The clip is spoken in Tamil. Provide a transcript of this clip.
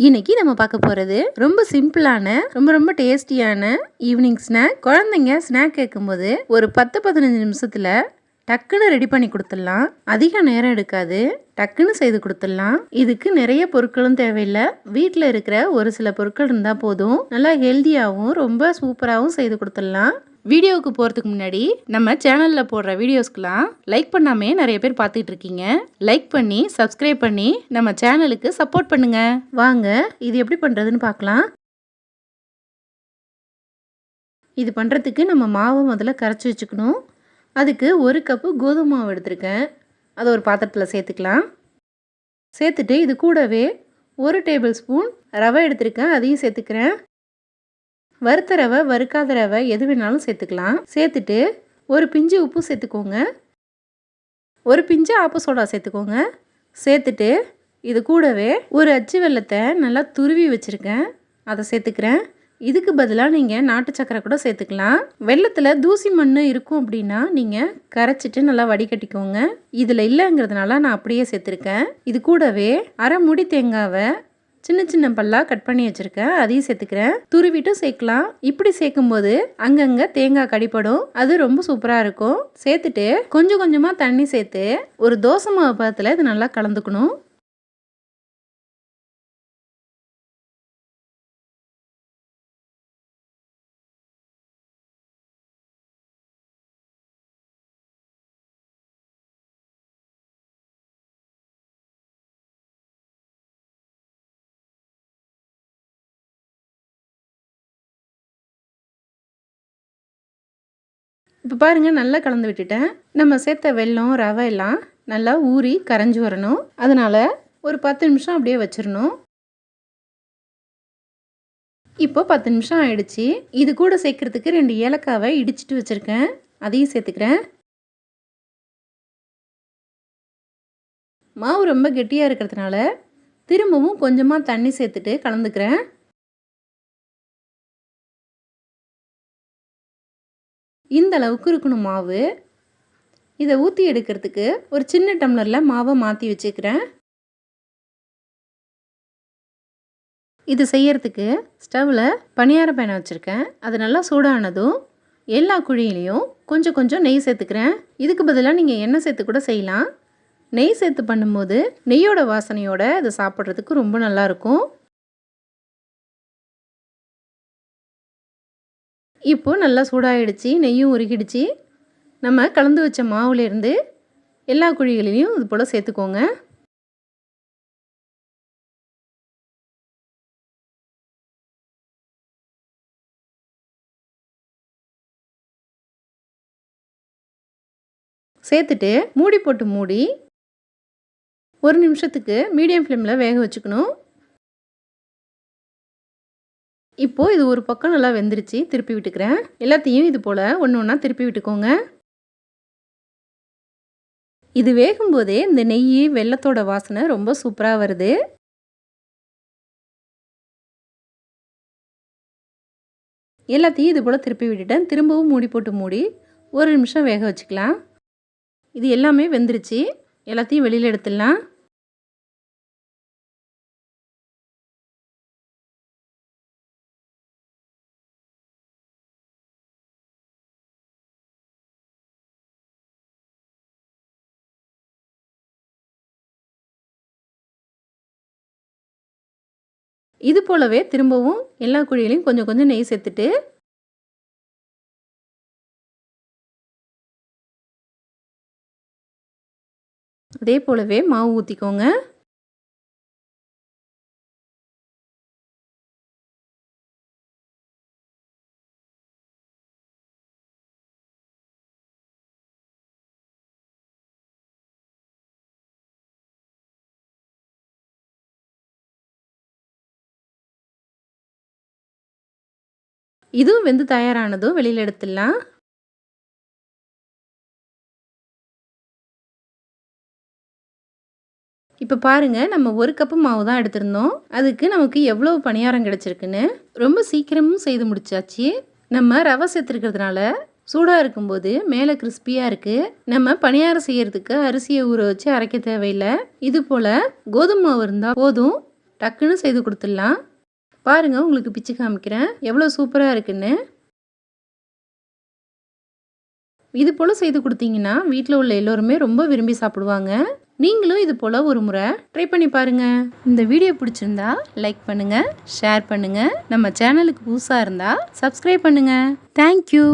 இன்னைக்கு நம்ம பார்க்க போகிறது ரொம்ப சிம்பிளான ரொம்ப ரொம்ப டேஸ்டியான ஈவினிங் ஸ்நாக் குழந்தைங்க ஸ்நாக் கேட்கும்போது ஒரு பத்து பதினஞ்சு நிமிஷத்தில் டக்குன்னு ரெடி பண்ணி கொடுத்துடலாம். அதிக நேரம் எடுக்காது. டக்குன்னு செய்து கொடுத்துடலாம். இதுக்கு நிறைய பொருட்களும் தேவையில்லை. வீட்டில் இருக்கிற ஒரு சில பொருட்கள் இருந்தால் போதும். நல்லா ஹெல்த்தியாகவும் ரொம்ப சூப்பராகவும் செய்து கொடுத்துடலாம். வீடியோவுக்கு போகிறதுக்கு முன்னாடி நம்ம சேனலில் போடுற வீடியோஸ்க்கெலாம் லைக் பண்ணாமே நிறைய பேர் பார்த்துட்டு இருக்கீங்க. லைக் பண்ணி சப்ஸ்கிரைப் பண்ணி நம்ம சேனலுக்கு சப்போர்ட் பண்ணுங்க. வாங்க இது எப்படி பண்ணுறதுன்னு பார்க்கலாம். இது பண்ணுறதுக்கு நம்ம மாவை முதல்ல கரைச்சி வச்சுக்கணும். அதுக்கு ஒரு கப்பு கோதுமை மாவு எடுத்திருக்கேன். அதை ஒரு பாத்திரத்தில் சேர்த்துக்கலாம். சேர்த்துட்டு இது கூடவே ஒரு டேபிள் ஸ்பூன் ரவை எடுத்திருக்கேன். அதையும் சேர்த்துக்கிறேன். வறுத்த ரவை வறுக்காத ரவை எது வேணாலும் சேர்த்துக்கலாம். சேர்த்துட்டு ஒரு பிஞ்சு உப்பு சேர்த்துக்கோங்க. ஒரு பிஞ்சு ஆப்ப சோடா சேர்த்துக்கோங்க. சேர்த்துட்டு இது கூடவே ஒரு அச்சு வெள்ளத்தை நல்லா துருவி வச்சுருக்கேன். அதை சேர்த்துக்கிறேன். இதுக்கு பதிலாக நீங்கள் நாட்டு சக்கரை கூட சேர்த்துக்கலாம். வெள்ளத்தில் தூசி மண் இருக்கும் அப்படின்னா நீங்கள் கரைச்சிட்டு நல்லா வடிகட்டிக்கோங்க. இதில் இல்லைங்கிறதுனால நான் அப்படியே சேர்த்துருக்கேன். இது கூடவே அரை முடி தேங்காவை சின்ன சின்ன பல்லாக கட் பண்ணி வச்சுருக்கேன். அதையும் சேர்த்துக்கிறேன். துருவிட்டும் சேர்க்கலாம். இப்படி சேர்க்கும் போது அங்கங்கே தேங்காய் கடிப்படும். அது ரொம்ப சூப்பராக இருக்கும். சேர்த்துட்டு கொஞ்சம் கொஞ்சமாக தண்ணி சேர்த்து ஒரு தோசை மாவு பதத்தில் இது நல்லா கலந்துக்கணும். இப்போ பாருங்கள் நல்லா கலந்து விட்டுட்டேன். நம்ம சேர்த்த வெல்லம் ரவை எல்லாம் நல்லா ஊறி கரைஞ்சி வரணும். அதனால் ஒரு பத்து நிமிஷம் அப்படியே வச்சிடணும் இப்போ பத்து நிமிஷம் ஆயிடுச்சு. இது கூட சேர்க்கறதுக்கு ரெண்டு ஏலக்காவை இடிச்சிட்டு வச்சுருக்கேன். அதையும் சேர்த்துக்கிறேன். மாவு ரொம்ப கெட்டியாக இருக்கிறதுனால திரும்பவும் கொஞ்சமாக தண்ணி சேர்த்துட்டு கலந்துக்கிறேன். இந்த அளவுக்கு இருக்கணும் மாவு. இதை ஊற்றி எடுக்கிறதுக்கு ஒரு சின்ன டம்ளரில் மாவை மாற்றி வச்சுக்கிறேன். இது செய்யறதுக்கு ஸ்டவ்வில் பணியார பேனை வச்சுருக்கேன். அது நல்லா சூடானதும் எல்லா குழியிலையும் கொஞ்சம் கொஞ்சம் நெய் சேர்த்துக்கிறேன். இதுக்கு பதிலாக நீங்கள் எண்ணெய் சேர்த்து கூட செய்யலாம். நெய் சேர்த்து பண்ணும்போது நெய்யோட வாசனையோட இது சாப்பிட்றதுக்கு ரொம்ப நல்லாயிருக்கும் இப்போது நல்லா சூடாகிடுச்சு நெய்யும் உருகிடுச்சு. நம்ம கலந்து வச்ச மாவுலேருந்து எல்லா குழிகளிலையும் இது போல் சேர்த்துக்கோங்க. சேர்த்துட்டு மூடி போட்டு மூடி ஒரு நிமிஷத்துக்கு மீடியம் ஃப்ளேமில் வேக வச்சுக்கணும். இப்போது இது ஒரு பக்கம் நல்லா வெந்துருச்சு திருப்பி விட்டுக்கிறேன். எல்லாத்தையும் இது போல் ஒன்று ஒன்றா திருப்பி விட்டுக்கோங்க. இது வேகும்போதே இந்த நெய் வெள்ளத்தோட வாசனை ரொம்ப சூப்பராக வருது. எல்லாத்தையும் இது போல் திருப்பி விட்டுட்டேன். திரும்பவும் மூடி போட்டு மூடி ஒரு நிமிஷம் வேக வச்சுக்கலாம். இது எல்லாமே வெந்துருச்சு. எல்லாத்தையும் வெளியில் எடுத்துடலாம். இது போலவே திரும்பவும் எல்லா குழியிலையும் கொஞ்சம் கொஞ்சம் நெய் சேர்த்துட்டு அதே போலவே மாவு ஊற்றிக்கோங்க இதுவும் வெந்து தயாரானதும் வெளியில் எடுத்துடலாம். இப்போ பாருங்கள் நம்ம ஒரு கப்பு மாவு தான் எடுத்திருந்தோம். அதுக்கு நமக்கு எவ்வளோ பணியாரம் கிடச்சிருக்குன்னு. ரொம்ப சீக்கிரமும் செய்து முடிச்சாச்சு. நம்ம ரவை சேர்த்துருக்கிறதுனால சூடாக இருக்கும்போது மேலே கிறிஸ்பியாக இருக்குது நம்ம பணியாரம் செய்கிறதுக்கு அரிசியை ஊற வச்சு அரைக்க தேவையில்லை. இது போல் கோதுமை மாவு இருந்தால் போதும். டக்குன்னு செய்து கொடுத்துடலாம். பாருங்கள் உங்களுக்கு பிச்சு காமிக்கிறேன். எவ்வளோ சூப்பராக இருக்குன்னு. இது போல் செய்து கொடுத்தீங்கன்னா வீட்டில் உள்ள எல்லோருமே ரொம்ப விரும்பி சாப்பிடுவாங்க. நீங்களும் இது போல் ஒரு முறை ட்ரை பண்ணி பாருங்கள் இந்த வீடியோ பிடிச்சிருந்தா லைக் பண்ணுங்கள் ஷேர் பண்ணுங்கள் நம்ம சேனலுக்கு புதுசாக இருந்தால் சப்ஸ்கிரைப் பண்ணுங்கள் தேங்க்யூ